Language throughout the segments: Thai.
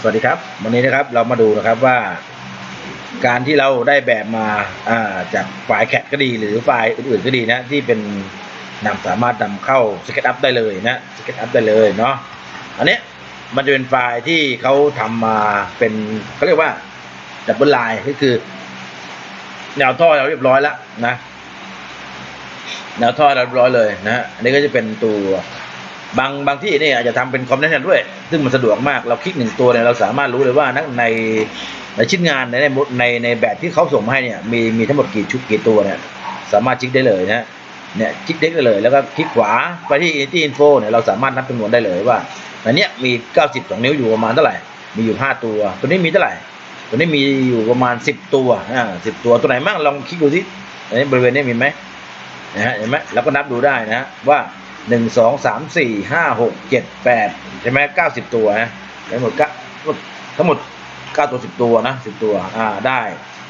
สวัสดีครับ วันนี้นะครับเรามาดูนะครับว่า การที่เราได้แบบมาาจากไฟล์แคดก็ดี หรือไฟล์อื่นๆก็ดีนะ ที่เป็นนำสามารถนำเข้าสเก็ตอัพได้เลยนะสเก็ตอัพได้เลยเนาะอันนี้มันจะเป็นไฟล์ที่เขาทำมาเป็นเขาเรียกว่าดับเบิลไลน์ก็คือ แนวท่อเราเรียบร้อยแล้วนะ แนวท่อเราเรียบร้อยเลยนะอันนี้ก็จะเป็นตัว บางบางที่เนี่ยอาจจะทำเป็นคอมเนนต์ด้วย ซึ่งมันสะดวกมากเราคลิกหนึ่งตัวเนี่ยเราสามารถรู้เลยว่านักในในชิ้นงานในในในแบบที่เขาส่งมาให้เนี่ยมีมีทั้งหมดกี่ชุดกี่ตัวเนี่ยสามารถคลิกได้เลยนะเนี่ยคลิกได้เลยแล้วก็คลิกขวาไปที่ Unity Info เนี่ยเราสามารถนับจำนวนได้เลยว่าอันเนี้ยมี 92 นิ้วอยู่ประมาณเท่าไหร่ มีอยู่ 5 ตัว ตัวนี้มีเท่าไหร่ ตัวนี้มีอยู่ประมาณ 10 ตัวอ่า10ตัวตัวไหนบ้างลองคลิกดูสิอันนี้บริเวณนี้มีไหมนะฮะเห็นไหมเราก็นับดูได้นะว่า หนึ่งสองสามสี่ห้าหกเจ็ดแปดใช่ไหมเก้าสิบตัวนะทั้งหมดเก้าทั้งหมดเก้าตัวสิบตัวนะสิบตัวอ่าได้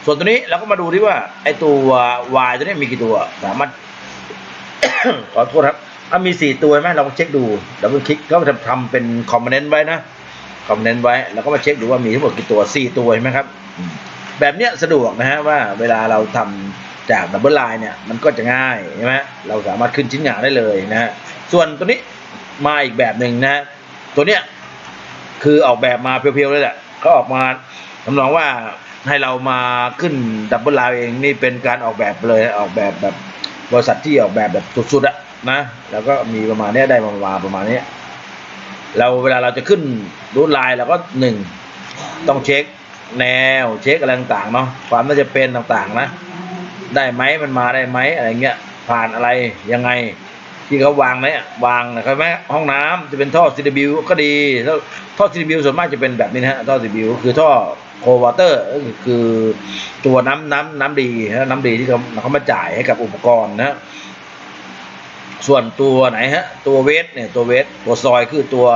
ส่วนตัวนี้เราก็มาดูที่ว่าไอตัว y ตัวนี้มีกี่ตัวสามารถ ขอโทษครับถ้ามีสี่ตัวไหมเราก็เช็คดูดับเบิลคลิกก็จะทำเป็นคอมเมนต์ไว้นะคอมเมนต์ไว้แล้วก็มาเช็คดูว่ามีทั้งหมดกี่ตัวสี่ตัวเห็นไหมครับ แบบเนี้ยสะดวกนะฮะว่าเวลาเราทำ จากดับเบิลไลน์เนี่ยมันก็จะง่ายใช่ไหมเราสามารถขึ้นชิ้นงานได้เลยนะฮะส่วนตัวนี้มาอีกแบบหนึ่งนะ ตัวเนี้ยคือออกแบบมาเพียวๆเลยแหละเขาออกมาทำนองว่าให้เรามาขึ้นดับเบิลไลน์เองนี่เป็นการออกแบบเลยออกแบบแบบบริษัทที่ออกแบบแบบสุดๆอะนะแล้วก็มีประมาณนี้ได้ประมาณประมาณนี้เราเวลาเราจะขึ้นรูทไลน์เราก็หนึ่งต้องเช็คแนวเช็คอะไรต่างๆเนาะความน่าจะเป็นต่างๆนะ ได้ไหมมันมาได้ไหมอะไรเงี้ยผ่านอะไรยังไง ที่เขาวางเนี่ยวางนะครับแม้ห้องน้ำจะเป็นท่อ CW ก็ดีแล้วท่อ CW ส่วนมากจะเป็นแบบนี้นะฮะท่อ CW คือท่อโควอเตอร์คือตัวน้ำน้ำน้ำดีนะน้ำดีที่เขาเขามาจ่ายให้กับอุปกรณ์นะส่วนตัวไหนฮะ ตัวเวทเนี่ยตัวเวทตัวซอยคือตัว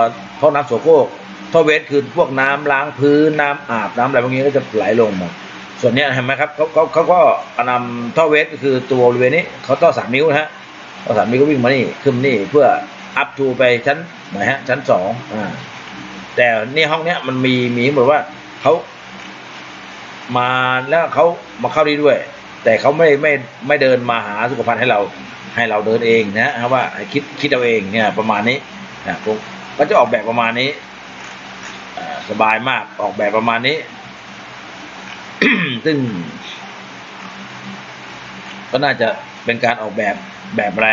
ท่อน้ำโสโครกท่อเวทคือพวกน้ำล้างพื้นน้ำอาบน้ำอะไรพวกนี้ก็จะไหลลงมา ส่วนนี้เห็นไหมครับเขาเขาเขาก็นำท่อเวทก็คือตัวบริเวณนี้เขาท่อสามนิ้วนะฮะท่อสามนิ้วก็วิ่งมานี่ขึ้นนี่เพื่ออัพทูไปชั้นไหนฮะชั้นสองอ่าแต่นี่ห้องเนี้ยมันมีมีเหมือนว่าเขามาแล้วเขามาเข้านี่ด้วย แต่เขาไม่ไม่ไม่เดินมาหาสุขภัณฑ์ให้เราให้เราเดินเองนะครับว่าให้คิดคิดเอาเองเนี่ยประมาณนี้นะผมก็จะออกแบบประมาณนี้สบายมากออกแบบประมาณนี้ ซึ่ง ก็น่าจะเป็นการออกแบบแบบแร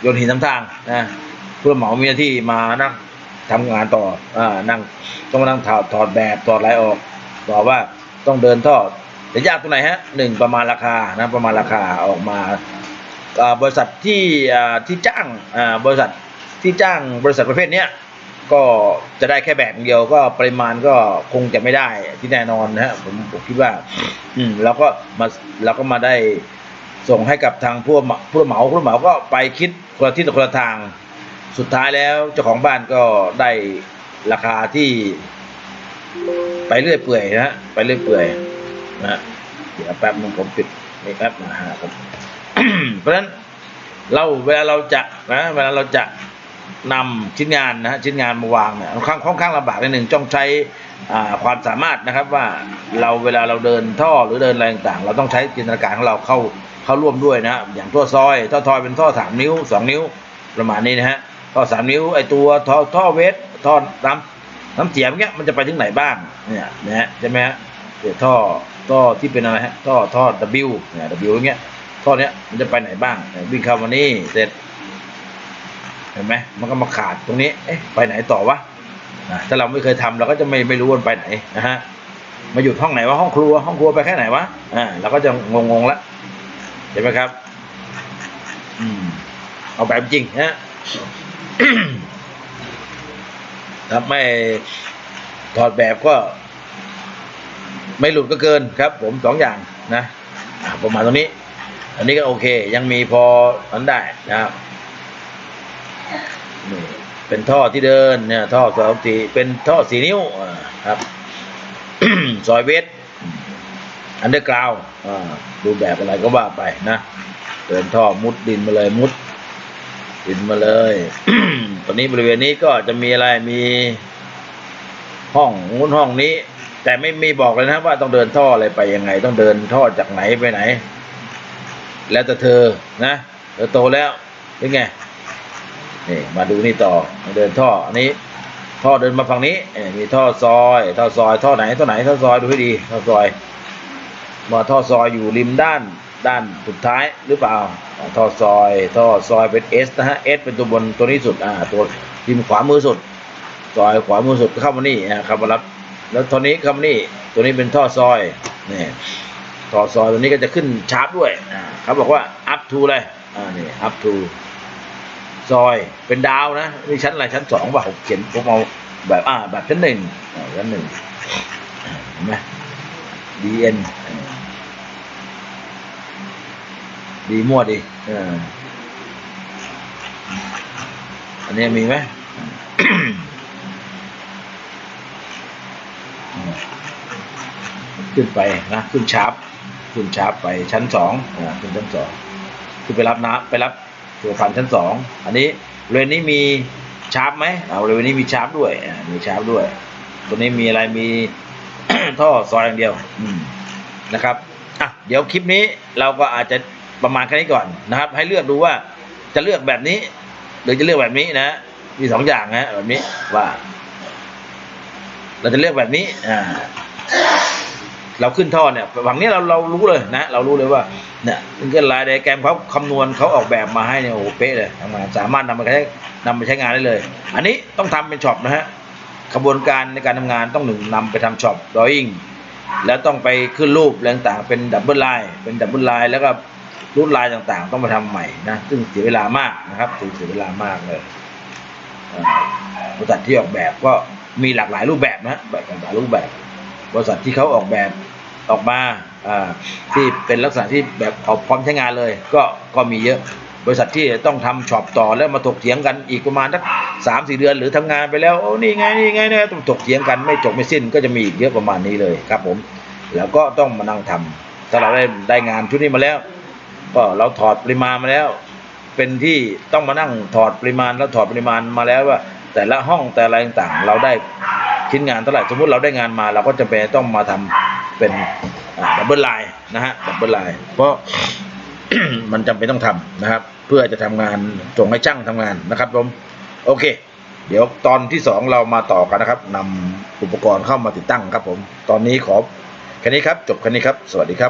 โยนหินทำทางนะผู้รับเหมามีหน้าที่มานั่งทำงานต่ออ่านั่งต้องมานั่งถอดถอดแบบถอดอะไรออกบอกว่าต้องเดินท่อจะยากตรงไหนฮะหนึ่งประมาณราคานะประมาณราคาออกมาบริษัทที่ที่จ้างบริษัทที่จ้างบริษัทประเภทเนี้ย ก็จะได้แค่แบบเดียวก็ปริมาณก็คงจะไม่ได้ที่แน่นอนนะฮะผมผมคิดว่า อืมแล้วก็มาเราก็มาได้ส่งให้กับทางผู้ผู้เหมาผู้เหมาก็ไปคิดคนละทิศคนละทาง สุดท้ายแล้วเจ้าของบ้านก็ได้ราคาที่ ไปเรื่อยเปื่อยนะฮะไปเรื่อยเปื่อยนะเดี๋ยวแป๊บนึงผมปิดนี่แป๊บนะฮะผมเพราะฉะนั้นเราเวลาเราจะนะเวลาเราจะ นำชิ้นงานนะฮะชิ้นงานมาวางเนี่ยค่อนข้างค่อนข้างลำบากนิดหนึ่งต้องใช้ความสามารถนะครับว่าเราเวลาเราเดินท่อหรือเดินอะไรต่างๆ เราต้องใช้จินตนาการของเราเข้าเข้าร่วมด้วยนะอย่างท่อซอยท่อทอยเป็นท่อสามนิ้วสองนิ้วประมาณนี้นะฮะท่อสามนิ้วไอตัวท่อท่อเวทท่อน้ำน้ำเสียงเงี้ยมันจะไปถึงไหนบ้างเนี่ยนะฮะใช่ไหมฮะเดี๋ยวท่อท่อที่เป็นอะไรฮะท่อท่อ W เนี่ย W เงี้ยท่อเนี้ยมันจะไปไหนบ้างวิ่งเข้ามานี่เสร็จ เห็นไหมมันก็มาขาดตรงนี้ เอ๊ะ ไปไหนต่อวะถ้าเราไม่เคยทำเราก็จะไม่ไม่รู้ว่าไปไหนนะฮะ มาหยุดห้องไหนวะห้องครัว ห้องครัวไปแค่ไหนวะ อ่าเราก็จะงงๆละ เห็นไหมครับ อืม เอาแบบจริงฮะถ้าไม่ถอดแบบก็ ไม่หลุดก็เกินครับ ผมสองอย่างนะประมาณตรงนี้ อันนี้ก็โอเค ยังมีพอนั้นได้นะครับ นี่เป็นท่อที่เดินเนี่ยท่อสองสีเป็นท่อสีนิ้วครับซอยเวทอันเดอร์กราวดูแบบอะไรก็ว่าไปนะเดินท่อมุดดินมาเลยมุด ดินมาเลย ตอนนี้บริเวณนี้ก็จะมีอะไรมีห้องนู้นห้องนี้ แต่ไม่มีบอกเลยนะว่าต้องเดินท่ออะไรไปยังไง ต้องเดินท่อจากไหนไปไหน แล้วแต่เธอนะเธอโตแล้วเป็นไง นี่มาดูนี่ต่อเดินท่ออันนี้ ท่อเดินมาฝั่งนี้มีท่อซอยท่อซอยท่อไหนท่อไหนท่อซอยดูให้ดีท่อซอยมาท่อซอยอยู่ริมด้านด้านสุดท้ายหรือเปล่า ท่อซอย ท่อซอยเป็น S นะฮะ S เป็นตัวบนตัวนี้สุดอ่าตัวริมขวามือสุดซอยขวามือสุดเข้ามานี่อ่าเข้ามารับแล้วตัวนี้เข้ามานี่ตัวนี้เป็นท่อซอยนี่ท่อซอยตัวนี้ก็จะขึ้นชาร์ปด้วย อ่าเขาบอกว่า up to เลย อ่า นี่ up to ซอยเป็นดาวนะนี่ชั้นอะไรชั้นสองป่ะผมเขียนผมเอาแบบอ่าแบบชั้นหนึ่งชั้นหนึ่งเห็นไหม DN ดีมั่วดีอออันนี้มีไหมขึ้นไปนะขึ้นชาร์ปขึ้นชาร์ปไปชั้นสองอ่าขึ้นชั้นสองคือไปรับน้ำไปรับ ตัวพันชั้นสองอันนี้เรนนี้มีชาร์ปไหมเอาเรนนี้มีชาร์ปด้วยมีชาร์ปด้วย ตัวนี้มีอะไรมีท่อซอยอย่างเดียวนะครับอะเดี๋ยวคลิปนี้เราก็อาจจะประมาณแค่นี้ก่อนนะครับ ให้เลือกดูว่าจะเลือกแบบนี้ หรือจะเลือกแบบนี้นะมีสองอย่างนะแบบนี้ว่า เราจะเลือกแบบนี้อ่า เราขึ้นท่อเนี่ยฝั่งนี้เราเรารู้เลยนะ เรารู้เลยว่าเนี่ยซิงเกิลไลน์ไดแกรมเขาคำนวณเขาออกแบบมาให้เนี่ยโอ้โหเป๊ะเลยทำงานสามารถนำมาใช้นำไปใช้งานได้เลย อันนี้ต้องทำเป็นช็อปนะฮะกระบวนการในการทำงานต้องหนึ่งนำไปทำช็อปดอยิ่งแล้วต้องไปขึ้นรูปอะไรต่างเป็นดับเบิลไลน์เป็นดับเบิลไลน์แล้วก็รูปลายต่างๆ ต้องมาทำใหม่นะซึ่งเสียเวลามากนะครับซึ่งเสียเวลามากเลยบริษัทที่ออกแบบก็มีหลากหลายรูปแบบนะแบบหลากหลายรูปแบบ บริษัทที่เขาออกแบบ ออกมาอ่าที่เป็นลักษณะที่แบบพร้อมใช้งานเลย ก็ก็มีเยอะ บริษัทที่ต้องทำช็อปต่อแล้วมาถกเถียงกันอีกประมาณสักสามสี่เดือนหรือทำงานไปแล้วโอ้นี่ไงนี่ไงเนี่ยต้องถกเถียงกันไม่จบไม่สิ้นก็จะมีอีกเยอะประมาณนี้เลยครับผม แล้วก็ต้องมานั่งทำถ้าเราได้ได้งานชุดนี้มาแล้ว ก็เราถอดปริมาณมาแล้ว เป็นที่ต้องมานั่งถอดปริมาณแล้วถอดปริมาณมาแล้วว่า แต่ละห้องแต่ละอะไรต่างๆ เราได้ชิ้นงานเท่าไหร่สมมติเราได้งานมาเราก็จะเป็นต้องมาทำ เป็นดับเบิลไลน์นะฮะดับเบิลไลน์เพราะมันจำเป็นต้องทำนะครับ เพื่อจะทำงานส่งให้ช่างทำงานนะครับผมโอเค เดี๋ยวตอนที่สองเรามาต่อกันนะครับนำอุปกรณ์เข้ามาติดตั้งครับผม ตอนนี้ขอแค่นี้ครับ จบแค่นี้ครับ สวัสดีครับ